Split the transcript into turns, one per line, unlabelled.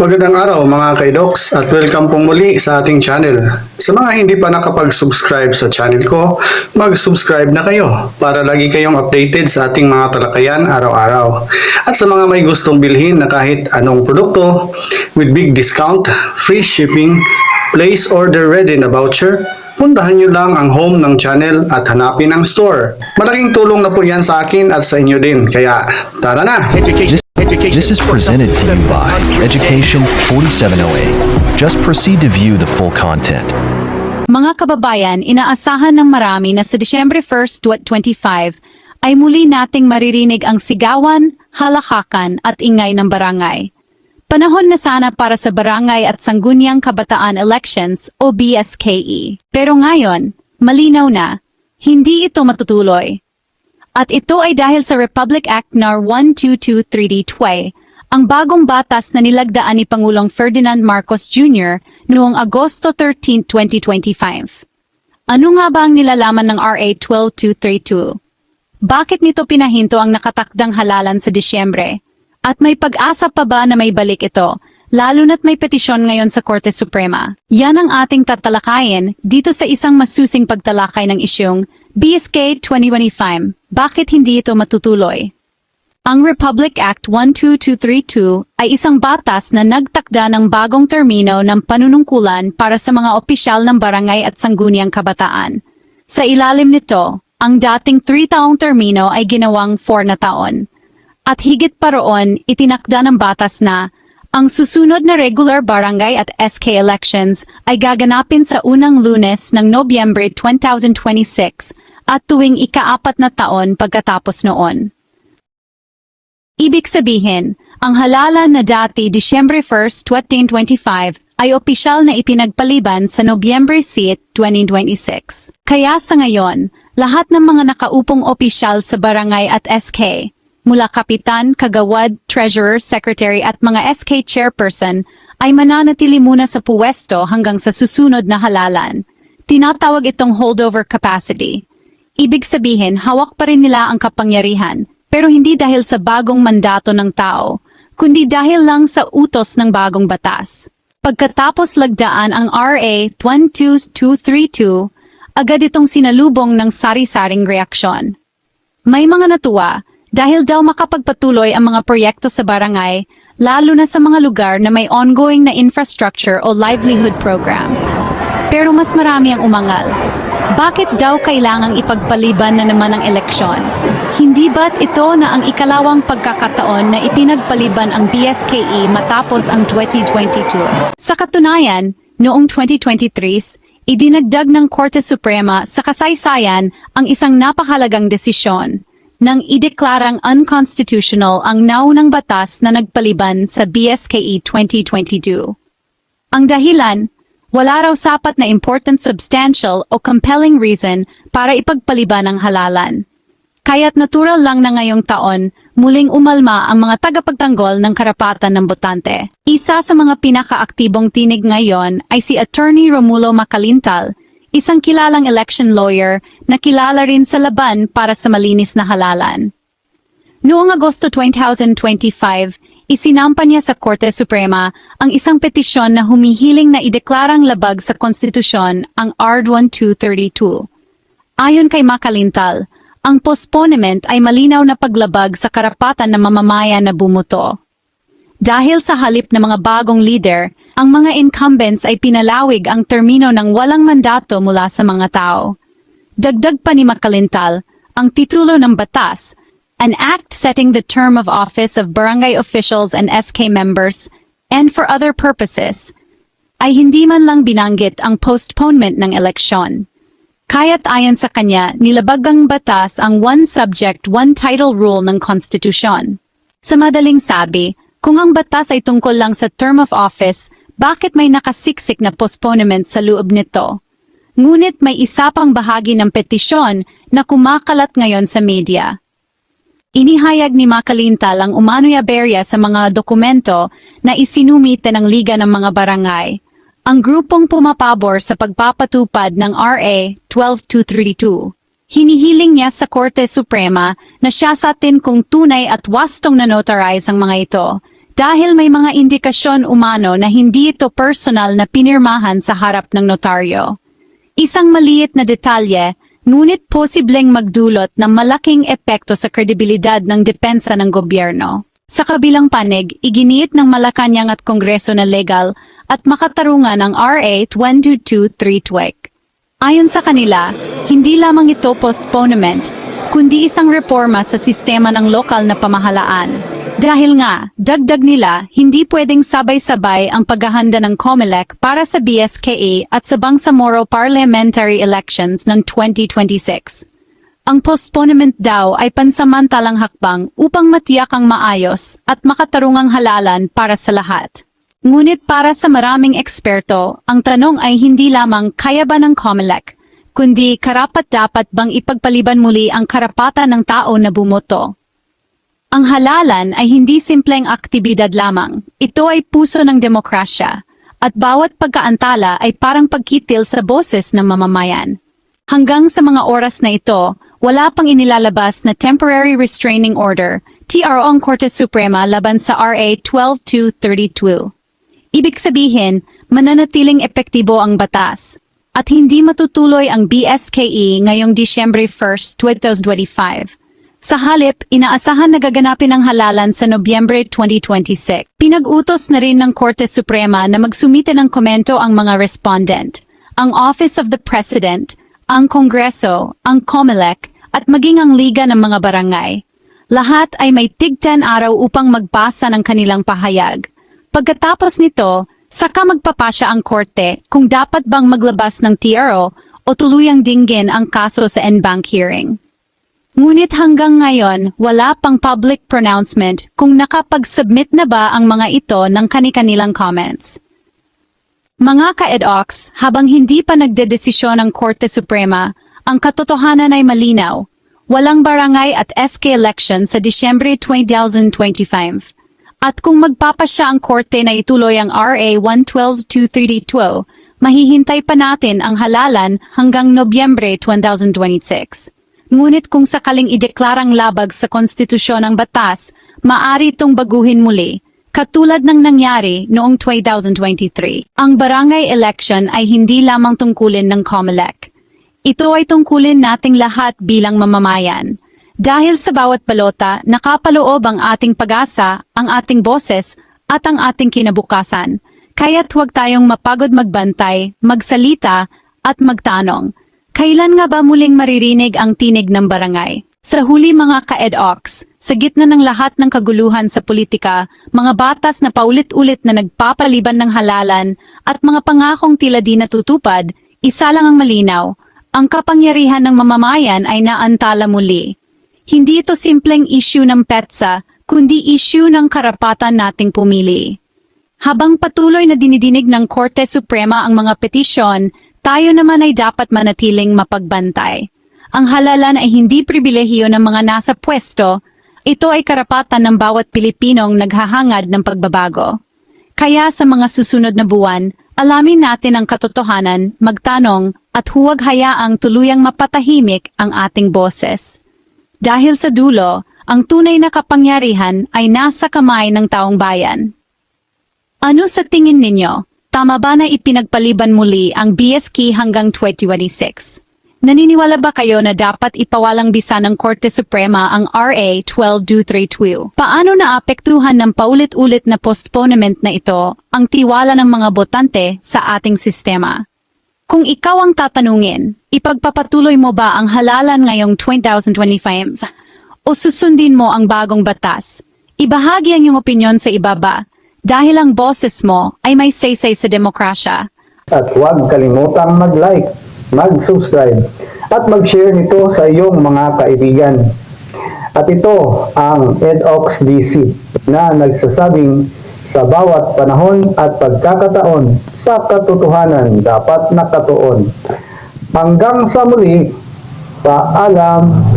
Magandang araw mga kaidoks at welcome pong muli sa ating channel. Sa mga hindi pa nakapag-subscribe sa channel ko, mag-subscribe na kayo para lagi kayong updated sa ating mga talakayan araw-araw. At sa mga may gustong bilhin na kahit anong produkto with big discount, free shipping, place order ready na voucher, puntahan nyo lang ang home ng channel at hanapin ang store. Malaking tulong na po yan sa akin at sa inyo din. Kaya tara na!
This, this is presented to you by Education 4708. Just proceed to view the full content.
Mga kababayan, inaasahan ng marami na sa Disyembre 1st, 2025 ay muli nating maririnig ang sigawan, halakakan at ingay ng barangay. Panahon na sana para sa Barangay at Sangguniang Kabataan Elections o BSKE. Pero ngayon, malinaw na, hindi ito matutuloy. At ito ay dahil sa Republic Act No. 1223D12, ang bagong batas na nilagdaan ni Pangulong Ferdinand Marcos Jr. noong Agosto 13, 2025. Ano nga ba ang nilalaman ng RA 12232? Bakit nito pinahinto ang nakatakdang halalan sa Disyembre? At may pag-asa pa ba na may balik ito, lalo na't may petisyon ngayon sa Korte Suprema? Yan ang ating tatalakayin dito sa isang masusing pagtalakay ng isyong BSK 2025. Bakit hindi ito matutuloy? Ang Republic Act 12232 ay isang batas na nagtakda ng bagong termino ng panunungkulan para sa mga opisyal ng barangay at sangguniang kabataan. Sa ilalim nito, ang dating 3 taong termino ay ginawang 4 na taon. At higit pa roon, itinakda ng batas na ang susunod na regular barangay at SK elections ay gaganapin sa unang lunes ng Nobyembre 2026 at tuwing ikaapat na taon pagkatapos noon. Ibig sabihin, ang halalan na dati Disyembre 1, 2025 ay opisyal na ipinagpaliban sa Nobyembre 6, 2026. Kaya sa ngayon, lahat ng mga nakaupong opisyal sa barangay at SK, mula kapitan, kagawad, treasurer, secretary at mga SK chairperson ay mananatili muna sa puwesto hanggang sa susunod na halalan. Tinatawag itong holdover capacity. Ibig sabihin, hawak pa rin nila ang kapangyarihan, pero hindi dahil sa bagong mandato ng tao, kundi dahil lang sa utos ng bagong batas. Pagkatapos lagdaan ang RA 12232, agad itong sinalubong ng sari-saring reaksyon. May mga natuwa dahil daw makapagpatuloy ang mga proyekto sa barangay, lalo na sa mga lugar na may ongoing na infrastructure o livelihood programs. Pero mas marami ang umangal. Bakit daw kailangang ipagpaliban na naman ang eleksyon? Hindi ba't ito na ang ikalawang pagkakataon na ipinagpaliban ang BSKE matapos ang 2022? Sa katunayan, noong 2023, idinagdag ng Korte Suprema sa kasaysayan ang isang napakalagang desisyon nang ideklarang unconstitutional ang naunang batas na nagpaliban sa BSKE 2022. Ang dahilan, wala raw sapat na important substantial o compelling reason para ipagpaliban ang halalan. Kaya't natural lang na ngayong taon, muling umalma ang mga tagapagtanggol ng karapatan ng botante. Isa sa mga pinakaaktibong tinig ngayon ay si Attorney Romulo Macalintal, isang kilalang election lawyer na kilala rin sa laban para sa malinis na halalan. Noong Agosto 2025, isinampa niya sa Korte Suprema ang isang petisyon na humihiling na ideklarang labag sa konstitusyon ang R1232. Ayon kay Makalintal, ang postponement ay malinaw na paglabag sa karapatan ng mamamayan na bumuto. Dahil sa halip ng mga bagong leader, ang mga incumbents ay pinalawig ang termino ng walang mandato mula sa mga tao. Dagdag pa ni Makalintal, ang titulo ng batas, an act setting the term of office of barangay officials and SK members, and for other purposes, ay hindi man lang binanggit ang postponement ng eleksyon. Kaya't ayon sa kanya, nilabag ang batas ang one subject, one title rule ng konstitusyon. Sa madaling sabi, kung ang batas ay tungkol lang sa term of office, bakit may nakasiksik na postponement sa loob nito? Ngunit may isa pang bahagi ng petisyon na kumakalat ngayon sa media. Inihayag ni Makalintal ang umano'y aberya sa mga dokumento na isinumite ng Liga ng mga Barangay. Ang grupong pumapabor sa pagpapatupad ng RA 12232. Hinihiling niya sa Korte Suprema na siya sa atin kung tunay at wastong na notarize ang mga ito Dahil may mga indikasyon umano na hindi ito personal na pinirmahan sa harap ng notaryo. Isang maliit na detalye, ngunit posibleng magdulot ng malaking epekto sa kredibilidad ng depensa ng gobyerno. Sa kabilang panig, iginiit ng Malacanang at Kongreso na legal at makatarungan ang RA 2223 Ayon sa kanila, hindi lamang ito postponement, kundi isang reforma sa sistema ng lokal na pamahalaan. Dahil nga, dagdag nila, hindi pwedeng sabay-sabay ang paghahanda ng COMELEC para sa BSKA at sa Bangsamoro parliamentary elections ng 2026. Ang postponement daw ay pansamantalang hakbang upang matiyak ang maayos at makatarungang halalan para sa lahat. Ngunit para sa maraming eksperto, ang tanong ay hindi lamang kaya ba ng COMELEC, kundi karapat-dapat bang ipagpaliban muli ang karapatan ng tao na bumoto. Ang halalan ay hindi simpleng aktibidad lamang. Ito ay puso ng demokrasya, at bawat pagkaantala ay parang pagkitil sa boses ng mamamayan. Hanggang sa mga oras na ito, wala pang inilalabas na Temporary Restraining Order, TRO ang Korte Suprema laban sa RA 12232. Ibig sabihin, mananatiling epektibo ang batas at hindi matutuloy ang BSKE ngayong Disyembre 1, 2025. Sa halip, inaasahan na gaganapin ang halalan sa Nobyembre 2026. Pinag-utos na rin ng Korte Suprema na magsumite ng komento ang mga respondent, ang Office of the President, ang Kongreso, ang COMELEC, at maging ang Liga ng mga Barangay. Lahat ay may tig 10 araw upang magbasa ng kanilang pahayag. Pagkatapos nito, saka magpapasya ang korte kung dapat bang maglabas ng TRO o tuluyang dinggin ang kaso sa en-bank hearing. Ngunit hanggang ngayon, wala pang public pronouncement kung nakapag-submit na ba ang mga ito ng kani-kanilang comments. Mga ka-EDOX, habang hindi pa nagdedesisyon ang Korte Suprema, ang katotohanan ay malinaw. Walang barangay at SK election sa Disyembre 2025. At kung magpapasya ang korte na ituloy ang RA 112-232, mahihintay pa natin ang halalan hanggang Nobyembre 2026. Ngunit kung sakaling ideklarang labag sa konstitusyon ang batas, maari itong baguhin muli, katulad ng nangyari noong 2023. Ang barangay election ay hindi lamang tungkulin ng COMELEC. Ito ay tungkulin nating lahat bilang mamamayan. Dahil sa bawat balota, nakapaloob ang ating pag-asa, ang ating boses, at ang ating kinabukasan. Kaya't huwag tayong mapagod magbantay, magsalita, at magtanong. Kailan nga ba muling maririnig ang tinig ng barangay? Sa huli mga ka-EDOX, sa gitna ng lahat ng kaguluhan sa politika, mga batas na paulit-ulit na nagpapaliban ng halalan at mga pangakong tila di natutupad, isa lang ang malinaw, ang kapangyarihan ng mamamayan ay naantala muli. Hindi ito simpleng issue ng petsa, kundi issue ng karapatan nating pumili. Habang patuloy na dinidinig ng Korte Suprema ang mga petisyon, tayo naman ay dapat manatiling mapagbantay. Ang halalan ay hindi pribilehiyo ng mga nasa pwesto, ito ay karapatan ng bawat Pilipinong naghahangad ng pagbabago. Kaya sa mga susunod na buwan, alamin natin ang katotohanan, magtanong, at huwag hayaang tuluyang mapatahimik ang ating boses. Dahil sa dulo, ang tunay na kapangyarihan ay nasa kamay ng taong bayan. Ano sa tingin ninyo? Tama ba na ipinagpaliban muli ang BSK hanggang 2026? Naniniwala ba kayo na dapat ipawalang bisa ng Korte Suprema ang RA 12232? Paano naapektuhan ng paulit-ulit na postponement na ito ang tiwala ng mga botante sa ating sistema? Kung ikaw ang tatanungin, ipagpapatuloy mo ba ang halalan ngayong 2025? O susundin mo ang bagong batas? Ibahagi ang iyong opinyon sa ibaba dahil ang boses mo ay may saysay sa demokrasya.
At huwag kalimutang mag-like, mag-subscribe, at mag-share nito sa iyong mga kaibigan. At ito ang EDOX DC na nagsasabing sa bawat panahon at pagkakataon sa katotohanan dapat nakatuon. Hanggang sa muli, paalam.